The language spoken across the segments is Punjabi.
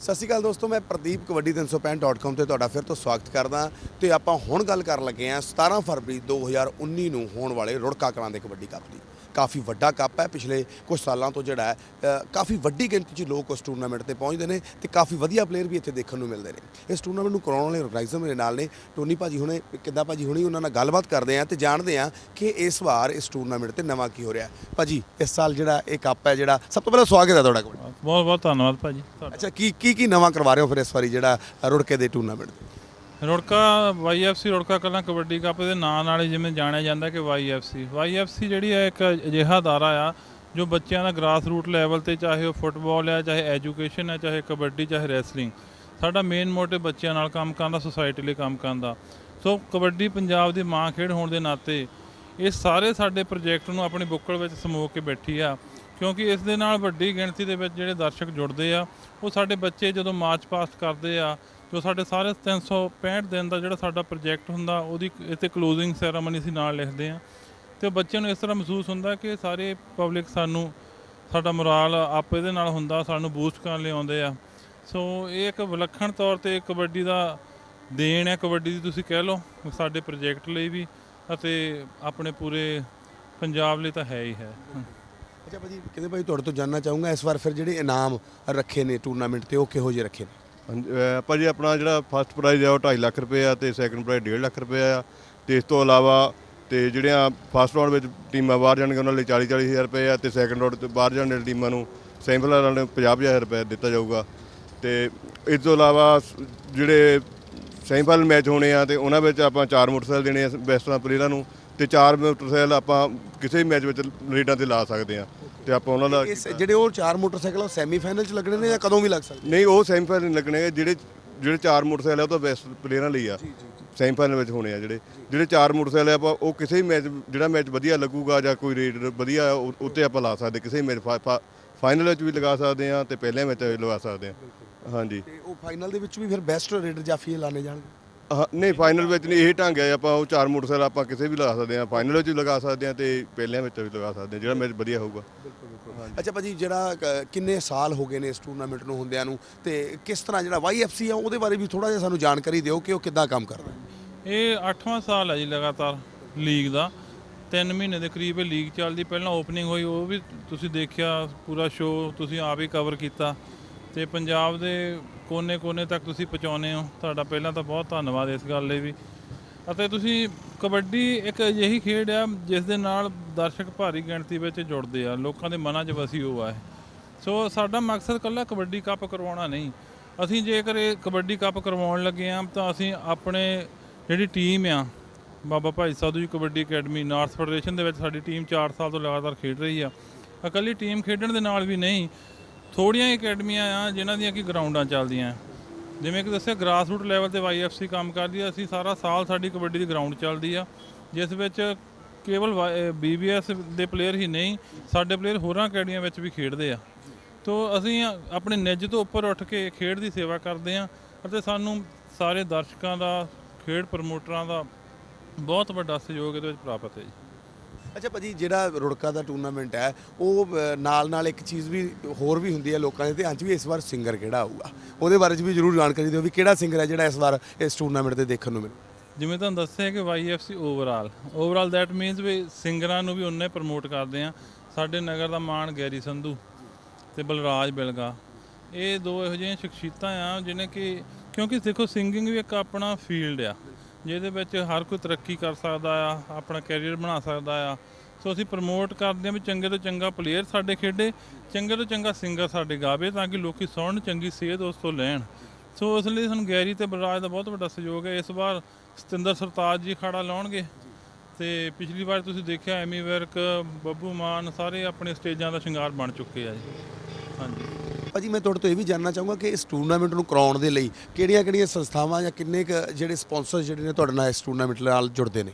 ਸਤਿ ਸ਼੍ਰੀ ਅਕਾਲ ਦੋਸਤੋ, ਮੈਂ ਪ੍ਰਦੀਪ ਕਬੱਡੀ 365.com ਤੇ ਤੁਹਾਡਾ ਫਿਰ ਤੋਂ ਸਵਾਗਤ ਕਰਦਾ। ਤੇ ਆਪਾਂ ਹੁਣ ਗੱਲ ਕਰਨ ਲੱਗੇ ਹਾਂ 17 ਫਰਵਰੀ 2019 ਨੂੰ ਹੋਣ ਵਾਲੇ ਰੁੜਕਾ ਕਲਾਂ ਦੇ ਕਬੱਡੀ ਕੱਪ ਦੀ। ਕਾਫੀ ਵੱਡਾ ਕੱਪ ਹੈ। ਪਿਛਲੇ ਕੁਝ ਸਾਲਾਂ ਤੋਂ ਜਿਹੜਾ ਹੈ ਕਾਫੀ ਵੱਡੀ ਗਿਣਤੀ 'ਚ ਲੋਕ ਉਸ ਟੂਰਨਾਮੈਂਟ ਤੇ ਪਹੁੰਚਦੇ ਨੇ ਤੇ ਕਾਫੀ ਵਧੀਆ ਪਲੇਅਰ ਵੀ ਇੱਥੇ ਦੇਖਣ ਨੂੰ ਮਿਲਦੇ ਨੇ। ਇਸ ਟੂਰਨਾਮੈਂਟ ਨੂੰ ਕਰਾਉਣ ਵਾਲੇ ਆਰਗੇਨਾਈਜ਼ਰ ਮੇਰੇ ਨਾਲ ਨੇ ਟੋਨੀ ਭਾਜੀ ਹੁਣੇ ਕਿੱਦਾਂ ਭਾਜੀ ਹੁਣੇ ਉਹਨਾਂ ਨਾਲ ਗੱਲਬਾਤ ਕਰਦੇ ਆ ਤੇ ਜਾਣਦੇ ਆ ਕਿ ਇਸ ਵਾਰ ਇਸ ਟੂਰਨਾਮੈਂਟ ਤੇ ਨਵਾਂ ਕੀ ਹੋ ਰਿਹਾ। ਭਾਜੀ ਇਸ ਸਾਲ ਜਿਹੜਾ ਇਹ ਕੱਪ ਹੈ ਜਿਹੜਾ ਸਭ ਤੋਂ ਪਹਿਲਾਂ ਸਵਾਗਤ ਹੈ ਤੁਹਾਡਾ। ਬਹੁਤ ਬਹੁਤ ਧੰਨਵਾਦ ਭਾਜੀ। ਅੱਛਾ ਕੀ ਕੀ ਕੀ ਨਵਾਂ ਕਰਵਾ ਰਹੇ ਹੋ ਫਿਰ ਇਸ ਵਾਰੀ ਜਿਹੜਾ ਰੁੜਕੇ ਦੇ tournament Rurka YFC Rurka Kalan kabaddi cup ਦੇ ਨਾਂ ਨਾਲ ਹੀ ਜਿਵੇਂ ਜਾਣਿਆ ਜਾਂਦਾ ਕਿ ਵਾਈਐਫਸੀ ਵਾਈਐਫਸੀ ਜਿਹੜੀ ਹੈ ਇੱਕ ਅਜਿਹਾ ਅਦਾਰਾ ਆ ਜੋ ਬੱਚਿਆਂ ਦਾ ਗ੍ਰਾਸ ਰੂਟ ਲੈਵਲ ਤੇ ਚਾਹੇ ਉਹ ਫੁੱਟਬਾਲ ਹੈ ਚਾਹੇ ਐਜੂਕੇਸ਼ਨ ਹੈ ਚਾਹੇ ਕਬੱਡੀ, ਚਾਹੇ ਰੈਸਲਿੰਗ ਸਾਡਾ ਮੇਨ ਮੋਟਿਵ ਬੱਚਿਆਂ ਨਾਲ ਕੰਮ ਕਰਨ ਦਾ ਸੁਸਾਇਟੀ ਲਈ ਕੰਮ ਕਰਨ ਦਾ। ਸੋ ਕਬੱਡੀ ਪੰਜਾਬ ਦੀ ਮਾਂ ਖੇਡ ਹੋਣ ਦੇ ਨਾਤੇ ਇਹ ਸਾਰੇ ਸਾਡੇ ਪ੍ਰੋਜੈਕਟ ਨੂੰ ਆਪਣੀ ਬੁੱਕਲ ਵਿੱਚ ਸਮੋ ਕੇ ਬੈਠੀ ਆ, ਕਿਉਂਕਿ ਇਸ ਦੇ ਨਾਲ ਵੱਡੀ ਗਿਣਤੀ ਦੇ ਵਿੱਚ ਜਿਹੜੇ ਦਰਸ਼ਕ ਜੁੜਦੇ ਆ, ਉਹ ਸਾਡੇ ਬੱਚੇ ਜਦੋਂ ਮਾਰਚ ਪਾਸਟ ਕਰਦੇ ਆ ਜੋ ਸਾਡੇ ਸਾਰੇ 365 ਦਿਨ ਦਾ ਜਿਹੜਾ ਸਾਡਾ ਪ੍ਰੋਜੈਕਟ ਹੁੰਦਾ, ਉਹਦੀ ਇੱਥੇ ਕਲੋਜ਼ਿੰਗ ਸੈਰਾਮਨੀ ਅਸੀਂ ਨਾਲ ਲਿਖਦੇ ਆ ਤੇ ਉਹ ਬੱਚਿਆਂ ਨੂੰ ਇਸ ਤਰ੍ਹਾਂ ਮਹਿਸੂਸ ਹੁੰਦਾ ਕਿ ਸਾਰੇ ਪਬਲਿਕ ਸਾਨੂੰ ਸਾਡਾ ਮੋਰਾਲ ਆਪ ਇਹਦੇ ਨਾਲ ਹੁੰਦਾ, ਸਾਨੂੰ ਬੂਸਟ ਕਰਨ ਲਈ ਆਉਂਦੇ ਆ। ਸੋ ਇਹ ਇੱਕ ਵਿਲੱਖਣ ਤੌਰ ਤੇ ਕਬੱਡੀ ਦਾ ਦੇਣ ਹੈ। ਕਬੱਡੀ ਦੀ ਤੁਸੀਂ ਕਹਿ ਲਓ, ਸਾਡੇ ਪ੍ਰੋਜੈਕਟ ਲਈ ਵੀ ਅਤੇ ਆਪਣੇ ਪੂਰੇ ਪੰਜਾਬ ਲਈ ਤਾਂ ਹੈ ਹੀ ਹੈ। ਅੱਛਾ ਭਾਜੀ ਕਿਤੇ ਭਾਈ, ਤੁਹਾਡੇ ਤੋਂ ਜਾਨਣਾ ਚਾਹੂੰਗਾ, ਇਸ ਵਾਰ ਫਿਰ ਜਿਹੜੇ ਇਨਾਮ ਰੱਖੇ ਨੇ ਟੂਰਨਾਮੈਂਟ ਤੇ, ਉਹ ਕਿਹੋ ਜਿਹੇ ਰੱਖੇ ਨੇ? ਭਾਜੀ ਆਪਣਾ ਜਿਹੜਾ ਫਸਟ ਪ੍ਰਾਈਜ਼ ਆ ਉਹ 2.5 ਲੱਖ ਰੁਪਏ ਆ ਤੇ ਸੈਕੰਡ ਪ੍ਰਾਈਜ਼ 1.5 ਲੱਖ ਰੁਪਏ ਆ। ਤੇ ਇਸ ਤੋਂ ਇਲਾਵਾ ਤੇ ਜਿਹੜੀਆਂ ਫਸਟ ਰਾਉਂਡ ਵਿੱਚ ਟੀਮਾਂ ਬਾਹਰ ਜਾਣਗੀਆਂ, ਉਹਨਾਂ ਲਈ 40 40 ਹਜ਼ਾਰ ਰੁਪਏ ਆ ਤੇ ਸੈਕੰਡ ਰਾਉਂਡ ਤੇ ਬਾਹਰ ਜਾਣ ਵਾਲੀ ਟੀਮਾਂ ਨੂੰ ਸੈਂਪਲ ਵਾਲਿਆਂ ਨੂੰ 50 ਹਜ਼ਾਰ ਰੁਪਏ ਦਿੱਤਾ ਜਾਊਗਾ। ਤੇ ਇਸ ਤੋਂ ਇਲਾਵਾ ਸ- ਜਿਹੜੇ ਸੈਂਪਲ ਮੈਚ ਹੋਣੇ ਆ ਤੇ ਉਹਨਾਂ ਵਿੱਚ ਆਪਾਂ ਚਾਰ ਮੋਟਰਸਾਈਕਲ ਦੇਣੇ ਆ ਬੈਸਟਾਂ ਪਲੇਅਰਾਂ ਨੂੰ। ਤੇ ਚਾਰ ਮੋਟਰਸਾਈਕਲ ਆਪਾਂ ਕਿਸੇ ਵੀ ਮੈਚ ਵਿੱਚ ਰੇਡਾਂ ਤੇ ਲਾ ਸਕਦੇ ਆ ਤੇ ਆਪਾਂ ਉਹਨਾਂ ਦਾ ਇਸ ਜਿਹੜੇ ਉਹ ਚਾਰ ਮੋਟਰਸਾਈਕਲ ਉਹ ਸੈਮੀਫਾਈਨਲ ਚ ਲੱਗਣੇ ਨੇ ਜਾਂ ਕਦੋਂ ਵੀ ਲੱਗ ਸਕਦੇ? ਨਹੀਂ ਉਹ ਸੈਮੀਫਾਈਨਲ ਨਹੀਂ ਲੱਗਣੇ। ਜਿਹੜੇ ਜਿਹੜੇ ਚਾਰ ਮੋਟਰਸਾਈਕਲ ਆ ਉਹ ਤਾਂ ਬੈਸਟ ਪਲੇਅਰਾਂ ਲਈ ਆ। ਸੈਮੀਫਾਈਨਲ ਵਿੱਚ ਹੋਣੇ ਆ ਜਿਹੜੇ। ਜਿਹੜੇ ਚਾਰ ਮੋਟਰਸਾਈਕਲ ਆ ਆਪਾਂ ਉਹ ਕਿਸੇ ਵੀ ਮੈਚ ਜਿਹੜਾ ਮੈਚ ਵਧੀਆ ਲੱਗੂਗਾ ਜਾਂ ਕੋਈ ਰੇਟ ਵਧੀਆ ਉੱਤੇ ਆਪਾਂ ਲਾ ਸਕਦੇ। ਕਿਸੇ ਮੈਚ ਫਾਈਨਲ ਵਿੱਚ ਵੀ ਲਗਾ ਸਕਦੇ ਆ ਤੇ ਪਹਿਲੇ ਮੈਚ ਵਿੱਚ ਲਗਾ ਸਕਦੇ ਆ ਹਾਂਜੀ। ਤੇ ਉਹ ਫਾਈਨਲ ਦੇ ਵਿੱਚ ਵੀ ਫਿਰ ਬੈਸਟ ਰੇਡਰ ਜਾਫੀ ਲਾਣੇ ਜਾਣਗੇ? ਹਾਂ, ਨਹੀਂ ਫਾਈਨਲ ਵਿੱਚ ਨਹੀਂ ਇਹ ਢੰਗ ਹੈ ਆਪਾਂ ਉਹ ਚਾਰ ਮੋਟਰਸਾਈਕਲ ਆਪਾਂ ਕਿਸੇ ਵੀ ਲਗਾ ਸਕਦੇ ਆ ਫਾਈਨਲ ਵਿੱਚ ਵੀ ਲਗਾ ਸਕਦੇ ਆ ਤੇ ਪਹਿਲਿਆਂ ਵਿੱਚ ਵੀ ਲਗਾ ਸਕਦੇ ਆ ਜਿਹੜਾ ਮੈਚ ਵਧੀਆ ਹੋਊਗਾ। ਅੱਛਾ ਭਾਜੀ ਜਿਹੜਾ ਅ, ਕਿੰਨੇ ਸਾਲ ਹੋ ਗਏ ਨੇ ਇਸ ਟੂਰਨਾਮੈਂਟ ਨੂੰ ਹੁੰਦਿਆਂ ਨੂੰ ਤੇ ਕਿਸ ਤਰ੍ਹਾਂ ਜਿਹੜਾ ਵਾਈਐਫਸੀ ਆ ਉਹਦੇ ਬਾਰੇ ਵੀ ਥੋੜਾ ਜਿਹਾ ਸਾਨੂੰ ਜਾਣਕਾਰੀ ਦਿਓ ਕਿ ਉਹ ਕਿੱਦਾਂ ਕੰਮ ਕਰਦਾ ਇਹ 8ਵਾਂ ਸਾਲ ਹੈ ਜੀ ਲਗਾਤਾਰ ਲੀਗ ਦਾ। 3 ਮਹੀਨੇ ਦੇ ਕਰੀਬ ਇਹ ਲੀਗ ਚੱਲਦੀ। ਪਹਿਲਾਂ ਓਪਨਿੰਗ ਹੋਈ ਉਹ ਵੀ ਤੁਸੀਂ ਦੇਖਿਆ ਪੂਰਾ ਸ਼ੋਅ ਤੁਸੀਂ ਆਪ ਹੀ ਕਵਰ ਕੀਤਾ। ਤੇ ਪੰਜਾਬ ਦੇ ਕੋਨੇ-ਕੋਨੇ ਤੱਕ ਤੁਸੀਂ ਪਹੁੰਚਾਉਂਦੇ ਹੋ। ਤੁਹਾਡਾ ਪਹਿਲਾਂ ਤਾਂ ਬਹੁਤ ਧੰਨਵਾਦ ਇਸ ਗੱਲ ਲਈ ਵੀ। ਅਤੇ ਤੁਸੀਂ ਕਬੱਡੀ ਇੱਕ ਅਜਿਹੀ ਖੇਡ ਆ, ਜਿਸ ਦੇ ਨਾਲ ਦਰਸ਼ਕ ਭਾਰੀ ਗਿਣਤੀ ਵਿੱਚ ਜੁੜਦੇ ਆ। ਲੋਕਾਂ ਦੇ ਮਨਾਂ 'ਚ ਵਸੀ ਹੋਆ ਹੈ। ਸੋ ਸਾਡਾ ਮਕਸਦ ਕੱਲਾ ਕਬੱਡੀ ਕੱਪ ਕਰਵਾਉਣਾ ਨਹੀਂ। ਅਸੀਂ ਜੇਕਰ ਇਹ ਕਬੱਡੀ ਕੱਪ ਕਰਵਾਉਣ ਲੱਗੇ ਆ, ਤਾਂ ਅਸੀਂ ਆਪਣੇ ਜਿਹੜੀ ਟੀਮ ਆ, ਬਾਬਾ ਭਾਈ ਸਾਧੂ ਜੀ ਕਬੱਡੀ ਅਕੈਡਮੀ, ਨਾਰਥ ਫੈਡਰੇਸ਼ਨ ਦੇ ਵਿੱਚ ਸਾਡੀ ਟੀਮ 4 ਸਾਲ ਤੋਂ ਲਗਾਤਾਰ ਖੇਡ ਰਹੀ ਆ। ਇਕੱਲੀ ਟੀਮ ਖੇਡਣ ਦੇ ਨਾਲ ਵੀ ਨਹੀਂ ਥੋੜੀਆਂ ਹੀ ਅਕੈਡਮੀਆਂ ਆ, ਜਿਨ੍ਹਾਂ ਦੀਆਂ ਕਿ ਗਰਾਊਂਡਾਂ ਚੱਲਦੀਆਂ। ਜਿਵੇਂ ਕਿ ਦੱਸਿਆ ਗਰਾਸਰੂਟ ਲੈਵਲ ਤੇ ਵਾਈਐਫਸੀ ਕੰਮ ਕਰਦੀ ਆ। ਅਸੀਂ ਸਾਰਾ ਸਾਲ ਸਾਡੀ ਕਬੱਡੀ ਦੀ ਗਰਾਊਂਡ ਚੱਲਦੀ ਆ, ਜਿਸ ਵਿੱਚ ਕੇਵਲ ਬੀਬੀਐਸ ਦੇ ਪਲੇਅਰ ਹੀ ਨਹੀਂ, ਸਾਡੇ ਪਲੇਅਰ ਹੋਰਾਂ ਅਕੈਡਮੀਆਂ ਵਿੱਚ ਵੀ ਖੇਡਦੇ ਆ। ਤੋ ਅਸੀਂ ਆਪਣੇ ਨਿੱਜ ਤੋਂ ਉੱਪਰ ਉੱਠ ਕੇ ਖੇਡ ਦੀ ਸੇਵਾ ਕਰਦੇ ਆ, ਅਤੇ ਸਾਨੂੰ ਸਾਰੇ ਦਰਸ਼ਕਾਂ ਦਾ, ਖੇਡ ਪ੍ਰਮੋਟਰਾਂ ਦਾ ਬਹੁਤ ਵੱਡਾ ਸਹਿਯੋਗ ਇਹਦੇ ਵਿੱਚ ਪ੍ਰਾਪਤ ਹੈ ਜੀ। ਅੱਛਾ ਭਾਜੀ, ਜਿਹੜਾ ਰੁੜਕਾ ਦਾ ਟੂਰਨਾਮੈਂਟ ਹੈ, ਉਹ ਨਾਲ ਨਾਲ ਇੱਕ ਚੀਜ਼ ਵੀ, ਹੋਰ ਵੀ ਹੁੰਦੀ ਹੈ ਲੋਕਾਂ ਦੇ ਧਿਆਨ 'ਚ ਵੀ ਇਸ ਵਾਰ ਸਿੰਗਰ ਕਿਹੜਾ ਆਊਗਾ? ਉਹਦੇ ਬਾਰੇ 'ਚ ਵੀ ਜ਼ਰੂਰ ਜਾਣਕਾਰੀ ਦਿਓ ਵੀ ਕਿਹੜਾ ਸਿੰਗਰ ਹੈ ਜਿਹੜਾ ਇਸ ਵਾਰ ਇਸ ਟੂਰਨਾਮੈਂਟ ਤੇ ਦੇਖਣ ਨੂੰ ਮਿਲੂ। ਜਿਵੇਂ ਤੁਹਾਨੂੰ ਦੱਸਿਆ ਕਿ YFC overall overall that means ਵੀ ਸਿੰਗਰਾਂ ਨੂੰ ਵੀ ਉਹਨੇ ਪ੍ਰਮੋਟ ਕਰਦੇ ਆ ਸਾਡੇ ਨਗਰ ਦਾ ਮਾਣ ਗੈਰੀ ਸੰਧੂ ਤੇ ਬਲਰਾਜ ਬਿਲਗਾ। ਇਹ ਦੋ ਇਹੋ ਜਿਹੀਆਂ ਸ਼ਖਸੀਅਤਾਂ ਆ, ਜਿਹਨੇ ਕਿ ਕਿਉਂਕਿ ਦੇਖੋ ਸਿੰਗਿੰਗ ਵੀ ਇੱਕ ਆਪਣਾ ਫੀਲਡ ਆ। ਜਿਹਦੇ ਵਿੱਚ ਹਰ ਕੋਈ ਤਰੱਕੀ ਕਰ ਸਕਦਾ ਆ, ਆਪਣਾ ਕੈਰੀਅਰ ਬਣਾ ਸਕਦਾ ਆ। ਸੋ ਅਸੀਂ ਪ੍ਰਮੋਟ ਕਰਦੇ ਹਾਂ ਵੀ ਚੰਗੇ ਤੋਂ ਚੰਗਾ ਪਲੇਅਰ ਸਾਡੇ ਖੇਡੇ, ਚੰਗੇ ਤੋਂ ਚੰਗਾ ਸਿੰਗਰ ਸਾਡੇ ਗਾਵੇ ਤਾਂ ਕਿ ਲੋਕੀ ਸੁਣਨ, ਚੰਗੀ ਸੇਧ ਉਸ ਤੋਂ ਲੈਣ। ਸੋ ਇਸ ਲਈ ਸਾਨੂੰ ਗੈਰੀ ਤੇ ਬਰਾਜ ਦਾ ਬਹੁਤ ਵੱਡਾ ਸਹਿਯੋਗ ਹੈ। ਇਸ ਵਾਰ ਸਤਿੰਦਰ ਸਰਤਾਜ ਜੀ ਖਾੜਾ ਲਾਉਣਗੇ। ਤੇ ਪਿਛਲੀ ਵਾਰ ਤੁਸੀਂ ਦੇਖਿਆ ਐਮੀ ਵਰਕ, ਬੱਬੂ ਮਾਨ ਸਾਰੇ ਆਪਣੇ ਸਟੇਜਾਂ ਦਾ ਸ਼ਿੰਗਾਰ ਬਣ ਚੁੱਕੇ ਆ ਜੀ। ਹਾਂਜੀ। ਭਾਜੀ, ਮੈਂ ਤੁਹਾਡੇ ਤੋਂ ਇਹ ਵੀ ਜਾਣਨਾ ਚਾਹੂੰਗਾ ਕਿ ਇਸ ਟੂਰਨਾਮੈਂਟ ਨੂੰ ਕਰਾਉਣ ਦੇ ਲਈ ਕਿਹੜੀਆਂ-ਕਿਹੜੀਆਂ ਸੰਸਥਾਵਾਂ ਜਾਂ ਕਿੰਨੇ ਕੁ ਜਿਹੜੇ ਸਪਾਂਸਰ ਜਿਹੜੇ ਨੇ ਤੁਹਾਡੇ ਨਾਲ ਇਸ ਟੂਰਨਾਮੈਂਟ ਨਾਲ ਜੁੜਦੇ ਨੇ?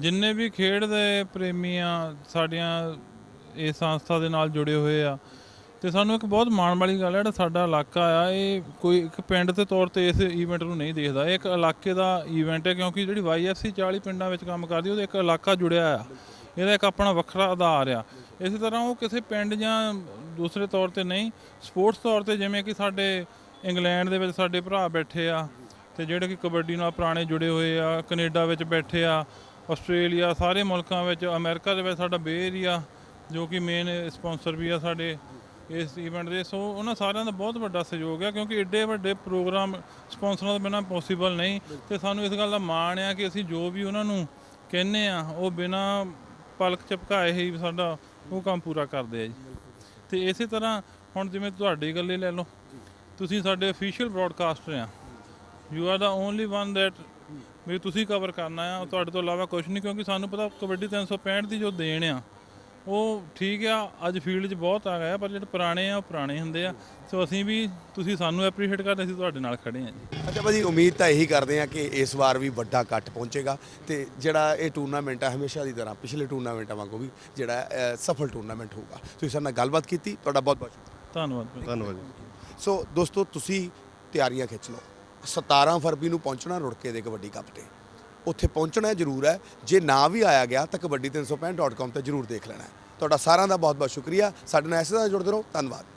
ਜਿੰਨੇ ਵੀ ਖੇਡ ਦੇ ਪ੍ਰੇਮੀ ਆ ਸਾਡੀਆਂ ਇਸ ਸੰਸਥਾ ਦੇ ਨਾਲ ਜੁੜੇ ਹੋਏ ਆ, ਤੇ ਸਾਨੂੰ ਇੱਕ ਬਹੁਤ ਮਾਣ ਵਾਲੀ ਗੱਲ ਹੈ, ਜਿਹੜਾ ਸਾਡਾ ਇਲਾਕਾ ਆ, ਇਹ ਕੋਈ ਇੱਕ ਪਿੰਡ ਦੇ ਤੌਰ ਤੇ ਇਸ ਈਵੈਂਟ ਨੂੰ ਨਹੀਂ ਦੇਖਦਾ। ਇਹ ਇੱਕ ਇਲਾਕੇ ਦਾ ਈਵੈਂਟ ਹੈ, ਕਿਉਂਕਿ ਜਿਹੜੀ YFC 40 ਪਿੰਡਾਂ ਵਿੱਚ ਕੰਮ ਕਰਦੀ, ਉਹਦੇ ਇੱਕ ਇਲਾਕਾ ਜੁੜਿਆ ਆ। ਇਹਦਾ ਇੱਕ ਆਪਣਾ ਵੱਖਰਾ ਆਧਾਰ ਆ। ਇਸੇ ਤਰ੍ਹਾਂ ਉਹ ਕਿਸੇ ਪਿੰਡ ਜਾਂ ਦੂਸਰੇ ਤੌਰ ਤੇ ਨਹੀਂ, ਸਪੋਰਟਸ ਤੌਰ ਤੇ ਜਿਵੇਂ ਕਿ ਸਾਡੇ ਇੰਗਲੈਂਡ ਦੇ ਵਿੱਚ ਸਾਡੇ ਭਰਾ ਬੈਠੇ ਆ ਤੇ ਜਿਹੜੇ ਕਿ ਕਬੱਡੀ ਨਾਲ ਪੁਰਾਣੇ ਜੁੜੇ ਹੋਏ ਆ, ਕੈਨੇਡਾ ਵਿੱਚ ਬੈਠੇ ਆ, ਆਸਟ੍ਰੇਲੀਆ, ਸਾਰੇ ਮੁਲਕਾਂ ਵਿੱਚ, ਅਮਰੀਕਾ ਦੇ ਵਿੱਚ ਸਾਡਾ ਬੇ ਏਰੀਆ ਜੋ ਕਿ ਮੇਨ ਸਪਾਂਸਰ ਵੀ ਆ ਸਾਡੇ ਇਸ ਇਵੈਂਟ ਦੇ। ਸੋ ਉਹਨਾਂ ਸਾਰਿਆਂ ਦਾ ਬਹੁਤ ਵੱਡਾ ਸਹਿਯੋਗ ਹੈ ਕਿਉਂਕਿ ਏਡੇ ਵੱਡੇ ਪ੍ਰੋਗਰਾਮ ਸਪਾਂਸਰਾਂ ਤੋਂ ਬਿਨਾਂ ਪੋਸੀਬਲ ਨਹੀਂ। ਤੇ ਸਾਨੂੰ ਇਸ ਗੱਲ ਦਾ ਮਾਣ ਆ ਕਿ ਅਸੀਂ ਜੋ ਵੀ ਉਹਨਾਂ ਨੂੰ ਕਹਿੰਨੇ ਆ, ਉਹ ਬਿਨਾਂ ਪਲਕ ਝਪਕਾਏ ਹੀ ਸਾਡਾ, ਉਹ ਕੰਮ ਪੂਰਾ ਕਰਦੇ ਆ ਜੀ। ਤੇ ਇਸੇ ਤਰ੍ਹਾਂ ਹੁਣ ਜਿਵੇਂ ਤੁਹਾਡੀ ਗੱਲੇ ਲੈ ਲਓ, ਤੁਸੀਂ ਸਾਡੇ ਅਫੀਸ਼ੀਅਲ ਬ੍ਰਾਡਕਾਸਟਰ ਆ। You are the only one that we ਤੁਸੀਂ ਕਵਰ ਕਰਨਾ ਆ। ਤੁਹਾਡੇ ਤੋਂ ਇਲਾਵਾ ਕੁਝ ਨਹੀਂ, ਕਿਉਂਕਿ ਸਾਨੂੰ ਪਤਾ ਕਬੱਡੀ 365 ਦੀ ਜੋ ਦੇਣ ਆ ਉਹ ਠੀਕ ਆ ਅੱਜ ਫੀਲਡ 'ਚ ਬਹੁਤ ਆ ਗਿਆ ਪਰ ਜਿਹੜੇ ਪੁਰਾਣੇ ਆ ਉਹ ਪੁਰਾਣੇ ਹੁੰਦੇ ਆ। ਸੋ ਅਸੀਂ ਵੀ ਤੁਸੀਂ ਸਾਨੂੰ ਐਪਰੀਸ਼ੀਏਟ ਕਰਦੇ ਅਸੀਂ ਤੁਹਾਡੇ ਨਾਲ ਖੜੇ ਆ ਜੀ। ਅੱਛਾ ਭਾਜੀ ਉਮੀਦ ਤਾਂ ਇਹੀ ਕਰਦੇ ਆ ਕਿ ਇਸ ਵਾਰ ਵੀ ਵੱਡਾ ਇਕੱਠ ਪਹੁੰਚੇਗਾ ਤੇ ਜਿਹੜਾ ਇਹ ਟੂਰਨਾਮੈਂਟ ਹੈ ਹਮੇਸ਼ਾ ਦੀ ਤਰ੍ਹਾਂ ਪਿਛਲੇ ਟੂਰਨਾਮੈਂਟਾਂ ਵਾਂਗੂ ਵੀ ਜਿਹੜਾ ਅ, ਸਫਲ ਟੂਰਨਾਮੈਂਟ ਹੋਊਗਾ। ਤੁਸੀਂ ਸਾਡੇ ਨਾਲ ਗੱਲਬਾਤ ਕੀਤੀ ਤੁਹਾਡਾ ਬਹੁਤ ਬਹੁਤ ਸ਼ੁਕਰੀਆ। ਧੰਨਵਾਦ ਭਾਈ। ਧੰਨਵਾਦ ਜੀ। ਸੋ ਦੋਸਤੋ ਤੁਸੀਂ ਤਿਆਰੀਆਂ ਖਿੱਚ ਲਓ। 17 ਫਰਵਰੀ ਨੂੰ ਪਹੁੰਚਣਾ ਰੁੜਕੇ ਦੇ ਕਬੱਡੀ ਕੱਪ ਤੇ। ਉੱਥੇ ਪਹੁੰਚਣਾ ਜ਼ਰੂਰ ਹੈ। ਜੇ ਨਾ ਵੀ ਆਇਆ ਗਿਆ ਤਾਂ ਕਬੱਡੀ 365.com ਤੇ ਜ਼ਰੂਰ ਦੇਖ ਲੈਣਾ ਤੁਹਾਡਾ ਸਾਰਿਆਂ ਦਾ ਬਹੁਤ ਬਹੁਤ ਸ਼ੁਕਰੀਆ। ਸਾਡੇ ਨਾਲ ਐਸੇ ਤਰ੍ਹਾਂ ਜੁੜਦੇ ਰਹੋ। ਧੰਨਵਾਦ।